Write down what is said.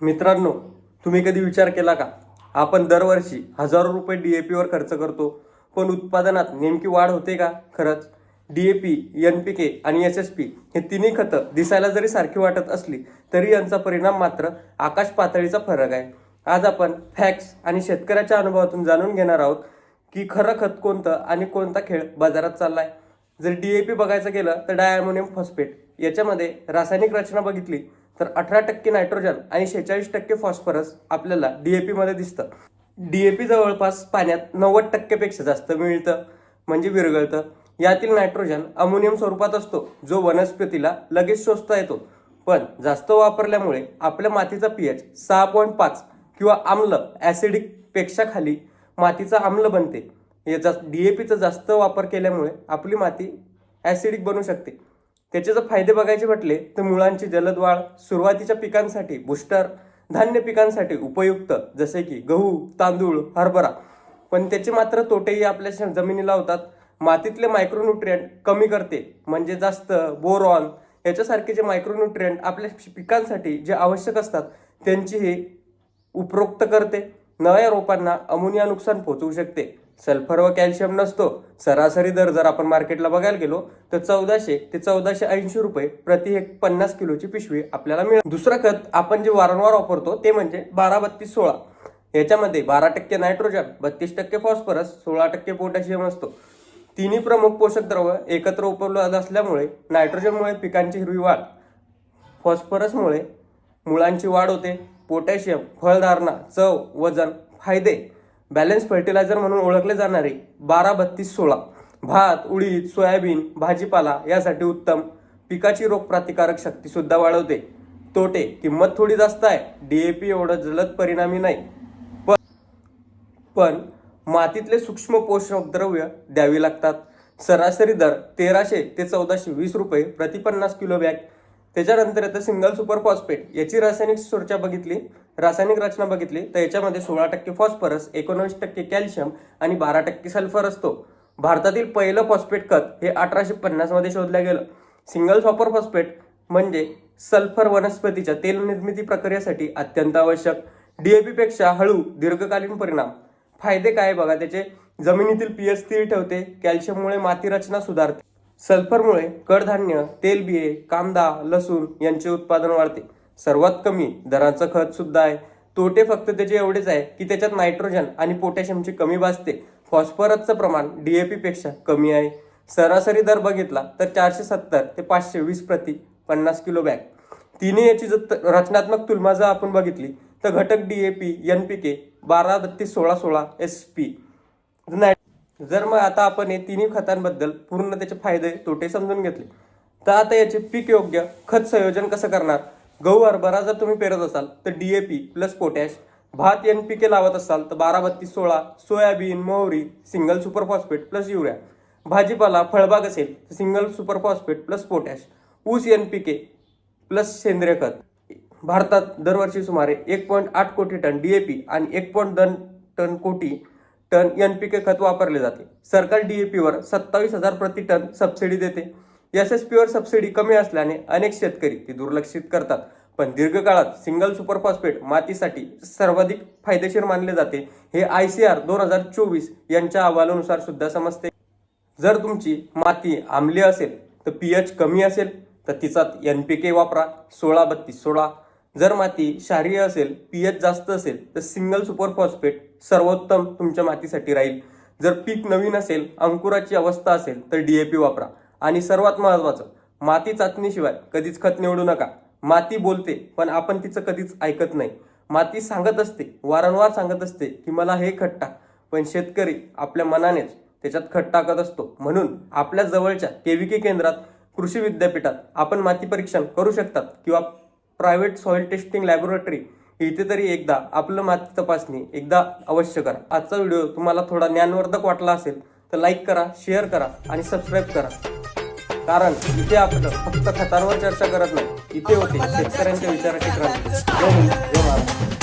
मित्रांनो तुम्ही कधी विचार केला का? आपण दरवर्षी हजारो रुपये डी ए पीवर खर्च करतो पण उत्पादनात नेमकी वाढ होते का? खरंच D A P N P K आणि एस एस पी हे तिन्ही खतं दिसायला जरी सारखी वाटत असली तरी यांचा परिणाम मात्र आकाश पातळीचा फरक आहे. आज आपण फॅक्ट्स आणि शेतकऱ्याच्या अनुभवातून जाणून घेणार आहोत की खरं खत कोणतं आणि कोणता खेळ बाजारात चाललाय. जर डी ए पी बघायचं गेलं तर डायमोनियम फॉस्फेट याच्यामध्ये रासायनिक रचना बघितली तर अठरा टक्के नायट्रोजन आणि शेहेचाळीस टक्के फॉस्फरस आपल्याला डी ए पीमध्ये दिसतं. डीएपी जवळपास पाण्यात नव्वद टक्केपेक्षा जास्त मिळतं म्हणजे विरघळतं. यातील नायट्रोजन अमोनियम स्वरूपात असतो जो वनस्पतीला लगेच शोषता येतो. पण जास्त वापरल्यामुळे आपल्या मातीचा पीएच सहा पॉईंट पाच किंवा आम्ल ॲसिडिकपेक्षा खाली मातीचा आम्ल बनते. याचा पीचा जास्त वापर केल्यामुळे आपली माती ॲसिडिक बनू शकते. त्याचे जर फायदे बघायचे म्हटले तर मुळांची जलद वाढ सुरुवातीच्या पिकांसाठी बुस्टर धान्य पिकांसाठी उपयुक्त जसे की गहू तांदूळ हरभरा. पण त्याचे मात्र तोटेही आपल्या श- जमिनीला होतात. मातीतले मायक्रोन्युट्रियंट कमी करते म्हणजे जास्त बोरॉन याच्यासारखे जे मायक्रोन्युट्रियंट आपल्या पिकांसाठी जे आवश्यक असतात त्यांची हे उपरोक्त करते. नव्या रोपांना अमोनिया नुकसान पोहोचवू शकते. सल्फर व कॅल्शियम नसतो. सरासरी दर जर आपण मार्केटला बघायला गेलो तर चौदाशे ते चौदाशे ऐंशी रुपये प्रति एक पन्नास किलोची पिशवी आपल्याला मिळेल. दुसरं खत आपण जे वारंवार वापरतो ते म्हणजे बारा बत्तीस सोळा. याच्यामध्ये बारा टक्के नायट्रोजन बत्तीस टक्के फॉस्फरस सोळा टक्के पोटॅशियम असतो. तिन्ही प्रमुख पोषक द्रव्य एकत्र उपलब्ध असल्यामुळे नायट्रोजनमुळे पिकांची हिरवी वाढ फॉस्फरसमुळे मुळांची वाढ होते. पोटॅशियम फळधारणा चव वजन फायदे बॅलन्स फर्टिलायझर म्हणून ओळखले जाणारे बारा बत्तीस सोळा. भात उडीद सोयाबीन भाजीपाला यासाठी उत्तम. पिकाची रोगप्रतिकारक शक्ती सुद्धा वाढवते. तोटे किंमत थोडी जास्त आहे. डीएपी एवढं जलद परिणामी नाही. पण पण मातीतले सूक्ष्म पोषक द्रव्य द्यावी लागतात. सरासरी दर तेराशे ते चौदाशे वीस रुपये प्रति पन्नास किलो बॅग त्याच्यानंतर येतं सिंगल सुपर फॉस्फेट याची रासायनिक सुरक्षा बघितली रासायनिक रचना बघितली तर याच्यामध्ये सोळा टक्के फॉस्फरस एकोणवीस टक्के कॅल्शियम आणि बारा टक्के सल्फर असतो. भारतातील पहिलं फॉस्फेट खत हे अठराशे पन्नासमध्ये शोधलं गेलं. सिंगल सुपर फॉस्फेट म्हणजे सल्फर वनस्पतीच्या तेल निर्मिती प्रक्रियेसाठी अत्यंत आवश्यक. डीएपीपेक्षा हळू दीर्घकालीन परिणाम. फायदे काय बघा त्याचे जमिनीतील पीएच स्थिर ठेवते कॅल्शियममुळे माती रचना सुधारते. सल्फरमुळे कडधान्य तेलबिये कांदा लसूण यांचे उत्पादन वाढते. सर्वात कमी दराचं खत सुद्धा आहे. तोटे फक्त त्याचे एवढेच आहे की त्याच्यात नायट्रोजन आणि पोटॅशियमची कमी भासते. फॉस्फरसचं प्रमाण डी ए पीपेक्षा कमी आहे. सरासरी दर बघितला तर चारशे सत्तर ते पाचशे वीस प्रति पन्नास किलो बॅग. तिने याची जर रचनात्मक तुलना जर आपण बघितली तर घटक डीएपी एन पी के बारा बत्तीस सोळा सोळा एस पी. जर मग आता आपण हे तिन्ही खतांबद्दल पूर्ण त्याचे फायदे तोटे समजून घेतले तर आता याचे पीक योग्य खत संयोजन कसं करणार? गहू हरभरा जर तुम्ही पेरत असाल तर D A P plus potash भात एन पी के लावत असाल तर बारा बत्तीस सोळा सोयाबीन मोहरी single super phosphate plus urea भाजीपाला फळबाग असेल तर single super phosphate plus potash ऊस एन पी के प्लस सेंद्रिय खत. भारतात दरवर्षी सुमारे एक पॉईंट आठ कोटी टन डी ए पी आणि एक पॉईंट दोन टन कोटी टन एनपीके खत वापरले जाते. सरकार डीएपीवर सत्तावीस हजार प्रति टन सबसिडी देते. एस एस पीवर सबसिडी कमी असल्याने अनेक शेतकरी ती दुर्लक्षित करतात. पण दीर्घकाळात सिंगल सुपर फॉस्फेट मातीसाठी सर्वाधिक फायदेशीर मानले जाते हे आय सी आर दोन हजार चोवीस यांच्या अहवालानुसार सुद्धा समजते. जर तुमची माती आम्ली असेल तर पीएच कमी असेल तर तिचा एन पी के वापरा. सोळा बत्तीस सोळा. जर माती क्षारीय असेल पीएच जास्त असेल तर सिंगल सुपर फॉस्फेट सर्वोत्तम तुमच्या मातीसाठी राहील. जर पीक नवीन असेल अंकुराची अवस्था असेल तर डीएपी वापरा. आणि सर्वात महत्त्वाचं माती चाचणीशिवाय कधीच खत निवडू नका. माती बोलते पण आपण तिचं कधीच ऐकत नाही. माती सांगत असते वारंवार सांगत असते की मला हे खट टाक. पण शेतकरी आपल्या मनानेच त्याच्यात खट टाकत असतो. म्हणून आपल्या जवळच्या केविके केंद्रात कृषी विद्यापीठात आपण माती परीक्षण करू शकतात किंवा प्रायव्हेट सॉइल टेस्टिंग लॅबोरेटरी इथे तरी एकदा आपलं माती तपासणी एकदा अवश्य करा. आजचा व्हिडिओ तुम्हाला थोडा ज्ञानवर्धक वाटला असेल तर लाईक करा शेअर करा आणि सबस्क्राईब करा. कारण इथे आपण फक्त खतांवर चर्चा करत नाही इथे होते शेतकऱ्यांच्या विचाराची क्रांती जय हिंद जय महाराष्ट्र.